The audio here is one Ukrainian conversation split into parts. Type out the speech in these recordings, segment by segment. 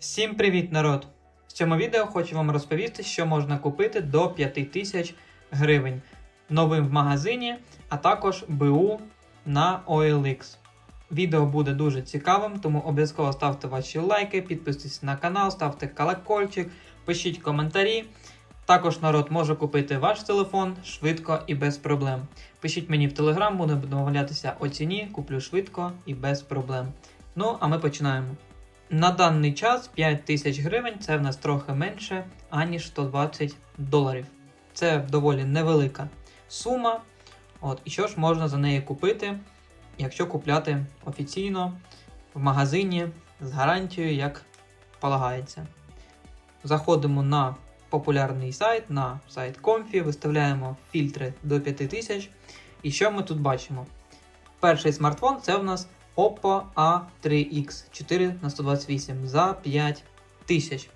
Всім привіт, народ! В цьому відео хочу вам розповісти, що можна купити до 5000 гривень новим в магазині, а також БУ на OLX. Відео буде дуже цікавим, тому обов'язково ставте ваші лайки, підписуйтесь на канал, ставте колокольчик, пишіть коментарі. Також народ може купити ваш телефон швидко і без проблем. Пишіть мені в телеграм, будемо домовлятися о ціні, куплю швидко і без проблем. Ну, а ми починаємо. На даний час 5 тисяч гривень це в нас трохи менше, аніж 120 доларів. Це доволі невелика сума. От, і що ж можна за неї купити, якщо купляти офіційно в магазині з гарантією, як полагається. Заходимо на популярний сайт, на сайт Comfy, виставляємо фільтри до 5000. І що ми тут бачимо? Перший смартфон це в нас Oppo A3X 4 на 128 за 5 тисяч.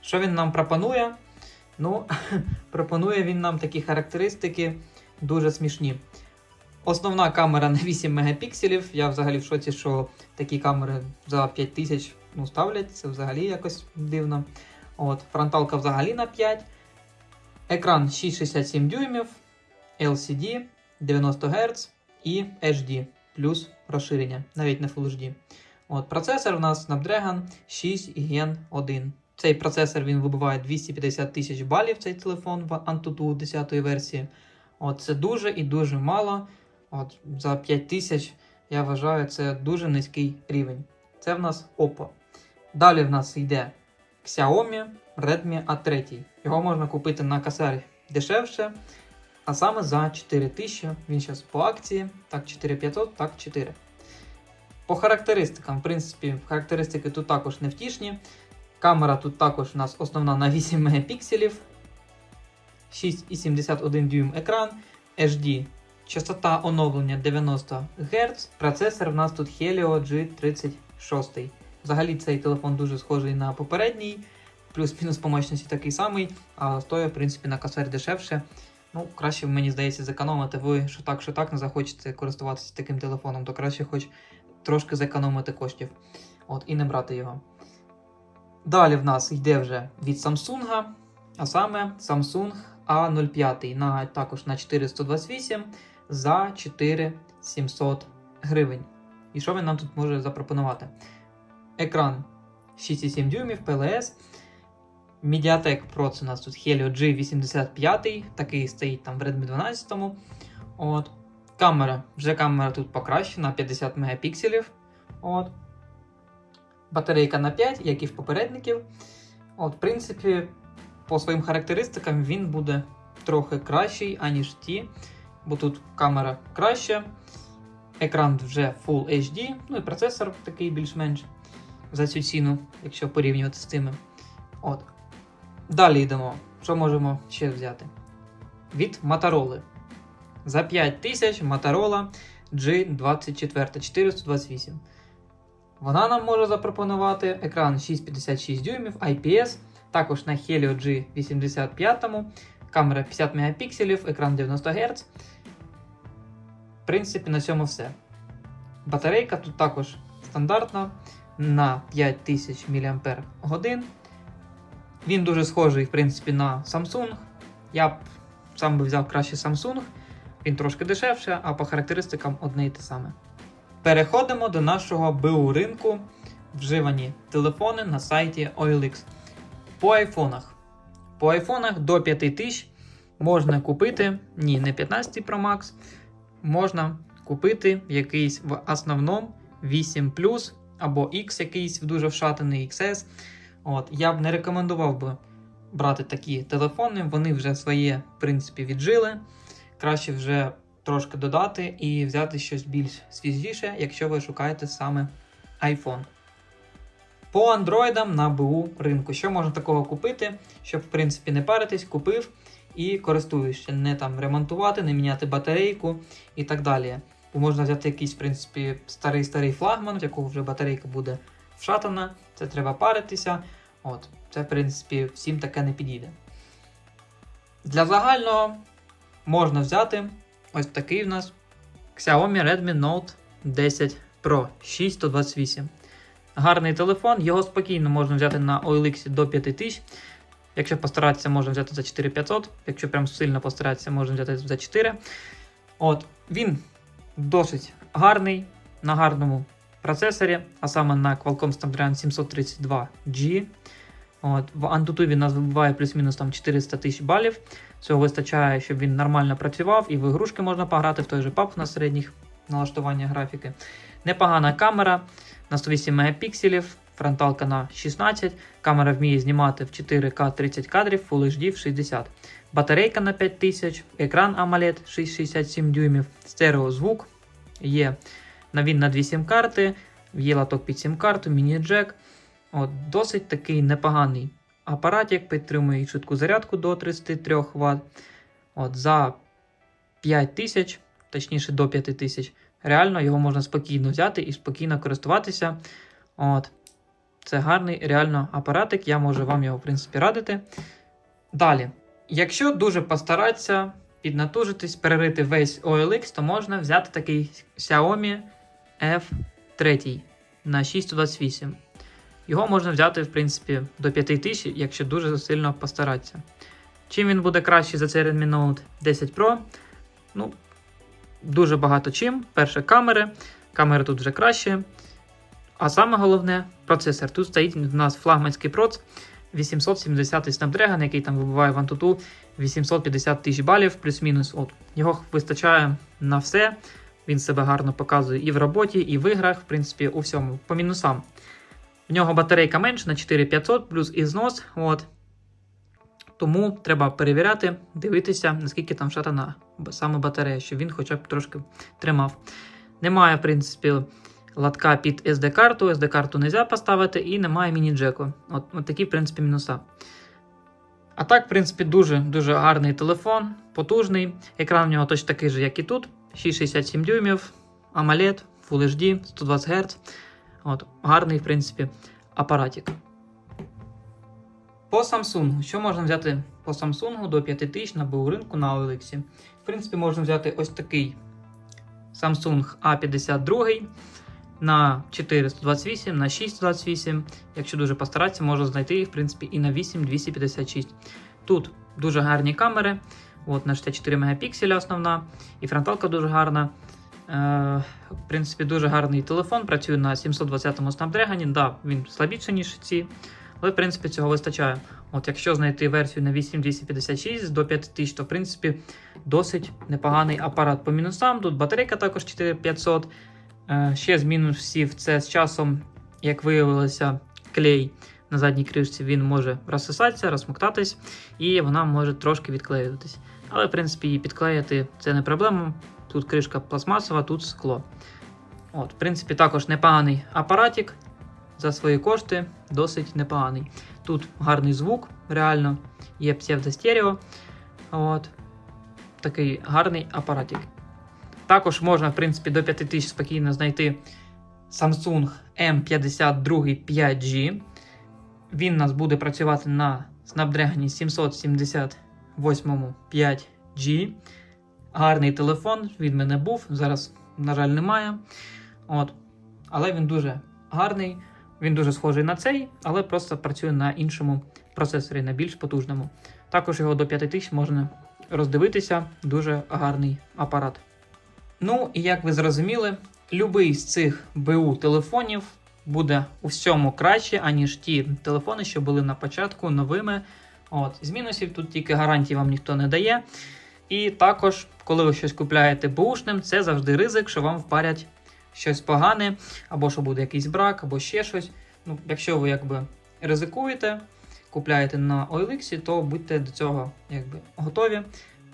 Що він нам пропонує? Ну, пропонує він нам такі характеристики дуже смішні. Основна камера на 8 мегапікселів. Я взагалі в шоці, що такі камери за 5 тисяч ну, ставлять. Це взагалі якось дивно. От, Фронталка взагалі на 5. Екран 6,67 дюймів, LCD 90 Гц і HD плюс розширення, навіть не Full HD. От, Процесор у нас Snapdragon 6 Gen 1. Цей процесор він вибиває 250 тисяч балів цей телефон в Antutu 10 версії. От, Це дуже і дуже мало. От, За 5 тисяч я вважаю, це дуже низький рівень. Це в нас Oppo. Далі в нас йде Xiaomi Redmi A3. Його можна купити на касарі дешевше. А саме за 4000 він зараз по акції. Так, 4500, так 4. По характеристикам, в принципі, характеристики тут також невтішні. Камера тут також у нас основна на 8 мегапікселів. 6,71 дюйм екран, HD. Частота оновлення 90 Гц. Процесор в нас тут Helio G36. Взагалі цей телефон дуже схожий на попередній. Плюс-мінус по мощності такий самий, а стоїть, в принципі, на касарі дешевше. Ну, краще, мені здається, зекономити. Ви що так, що так не захочете користуватися таким телефоном, то краще хоч трошки зекономити коштів. От, і не брати його. Далі в нас йде вже від Samsung, а саме Samsung A05 на, також на 428 за 4700 гривень. І що він нам тут може запропонувати? Екран 6,7 дюймів, PLS. Mediatek Pro це у нас тут Helio G85, такий стоїть там в Redmi 12. От. Камера. Вже камера тут покращена 50 мегапікселів. От. Батарейка на 5, як і в попередників. От, В принципі, по своїм характеристикам він буде трохи кращий, аніж ті. Бо тут камера краща. Екран вже Full HD, ну і процесор такий більш-менш за цю ціну, якщо порівнювати з цими. От. Далі йдемо. Що можемо ще взяти? Від Motorola. За 5000 Motorola G24 428. Вона нам може запропонувати екран 6,56 дюймів IPS, також на Helio G85, камера 50 мегапікселів, екран 90 Гц. В принципі, на цьому все. Батарейка тут також стандартна на 5000 мАч. Він дуже схожий, в принципі, на Samsung. Я б сам би взяв краще Samsung. Він трошки дешевше, а по характеристикам одне і те саме. Переходимо до нашого БУ ринку. Вживані телефони на сайті OLX. По айфонах. По айфонах до 5000 можна купити, ні, не 15 Pro Max, можна купити якийсь в основному 8 або X якийсь дуже вшатаний XS. От, Я б не рекомендував би брати такі телефони, вони вже своє, в принципі, віджили. Краще вже трошки додати і взяти щось більш свіжіше, якщо ви шукаєте саме iPhone. По андроїдам на БУ ринку. Що можна такого купити, щоб, в принципі, не паритись, купив і користуєшся. Не там ремонтувати, не міняти батарейку і так далі. Можна взяти якийсь, в принципі, старий-старий флагман, в якого вже батарейка буде вшатана, це треба паритися. От, Це, в принципі, всім таке не підійде. Для загального можна взяти ось такий в нас Xiaomi Redmi Note 10 Pro 6128. гарний телефон. Його спокійно можна взяти на OLX до 5000. Якщо постаратися, можна взяти за 4500. Якщо прям сильно постаратися, можна взяти за 4. От, він досить гарний на гарному процесорі, а саме на Qualcomm Snapdragon 732G. От, в Antutu він нас вибиває плюс-мінус там 400 тисяч балів. Цього вистачає, щоб він нормально працював, і в ігрушки можна пограти в той же PUBG на середніх налаштуваннях графіки. Непогана камера на 108 мегапікселів, фронталка на 16. Камера вміє знімати в 4К 30 кадрів, Full HD в 60. Батарейка на 5000, екран AMOLED 667 дюймів, стереозвук. Є він на 2 сім-карти, є латок під сім-карту, міні-джек. От, Досить такий непоганий апаратик, підтримує швидку зарядку до 33 Вт. От, За 5000, точніше до 5000, реально його можна спокійно взяти і спокійно користуватися. От. Це гарний реально апаратик, я можу вам його, в принципі, радити. Далі, якщо дуже постаратися піднатужитись, перерити весь OLX, то можна взяти такий Xiaomi F3 на 628. Його можна взяти, в принципі, до 5000, якщо дуже сильно постаратися. Чим він буде кращий за цей Redmi Note 10 Pro? Ну, дуже багато чим. Перше, камери. Камери тут вже краще. А саме головне процесор. Тут стоїть в нас флагманський проц 870 Snapdragon, який там вибиває в Antutu 850 тисяч балів, плюс-мінус. От. Його вистачає на все. Він себе гарно показує і в роботі, і в іграх, в принципі, у всьому. По мінусам. В нього батарейка менше на 4500 плюс і знос. От. Тому треба перевіряти, дивитися, наскільки там шатана саме батарея, щоб він хоча б трошки тримав. Немає, в принципі, латка під SD-карту, SD-карту не можна поставити, і немає міні-джеку. От, от такі, в принципі, мінуса. А так, в принципі, дуже-дуже гарний телефон, потужний. Екран в нього точно такий же, як і тут. 6,67 дюймів, AMOLED, Full HD, 120 Гц. От, гарний, в принципі, апаратик. По Samsung. Що можна взяти по Samsung до 5000 на БУ ринку на OLX? В принципі, можна взяти ось такий Samsung A52 на 428, на 628. Якщо дуже постаратися, можна знайти їх, в принципі, і на 8256. Тут дуже гарні камери. От на 64 мегапікселя основна, і фронталка дуже гарна. Е, в принципі, дуже гарний телефон. Працює на 720 Snapdragon. Да, він слабіший, ніж ці. Але, в принципі, цього вистачає. От Якщо знайти версію на 8256 до 5000, то в принципі досить непоганий апарат по мінусам. Тут батарейка також 4500. Е, ще з мінусів це з часом, як виявилося, клей на задній кришці він може розсосатися, розмоктатись, і вона може трошки відклеюватись. Але, в принципі, її підклеїти це не проблема. Тут кришка пластмасова, тут скло. От, В принципі, також непоганий апаратик. За свої кошти досить непоганий. Тут гарний звук, реально, є псевдостерео. От. Такий гарний апаратик. Також можна, в принципі, до 5000 спокійно знайти Samsung M52 5G. Він у нас буде працювати на Snapdragon 778 5G. Гарний телефон, він мене був, зараз, на жаль, немає. От. Але він дуже гарний. Він дуже схожий на цей, але просто працює на іншому процесорі, на більш потужному. Також його до 5000 можна роздивитися, дуже гарний апарат. Ну, і як ви зрозуміли, любий з цих БУ телефонів буде у всьому краще, аніж ті телефони, що були на початку новими. От. З мінусів тут тільки гарантії вам ніхто не дає. І також, коли ви щось купляєте бушним, це завжди ризик, що вам впарять щось погане, або що буде якийсь брак, або ще щось. Ну, Якщо ви якби ризикуєте, купляєте на OLX, то будьте до цього якби готові.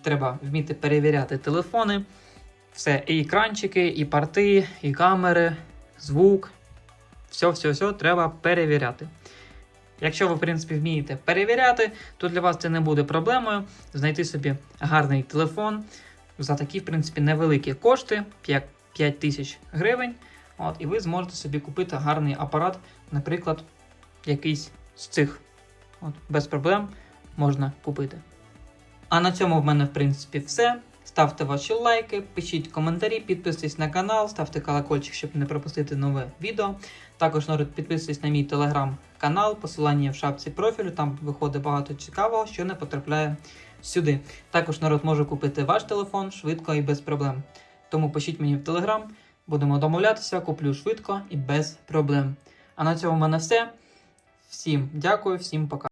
Треба вміти перевіряти телефони. Все, і екранчики, і порти, і камери, звук. Все-все-все треба перевіряти. Якщо ви, в принципі, вмієте перевіряти, то для вас це не буде проблемою знайти собі гарний телефон за такі, в принципі, невеликі кошти 5, 5 тисяч гривень. От, І ви зможете собі купити гарний апарат, наприклад, якийсь з цих. От, Без проблем можна купити. А на цьому в мене, в принципі, все. Ставте ваші лайки, пишіть коментарі, підписуйтесь на канал, ставте колокольчик, щоб не пропустити нове відео. Також народ підписуйтесь на мій телеграм-канал, посилання в шапці профілю, там виходить багато цікавого, що не потрапляє сюди. Також народ може купити ваш телефон швидко і без проблем. Тому пишіть мені в телеграм, будемо домовлятися, куплю швидко і без проблем. А на цьому в мене все. Всім дякую, всім пока.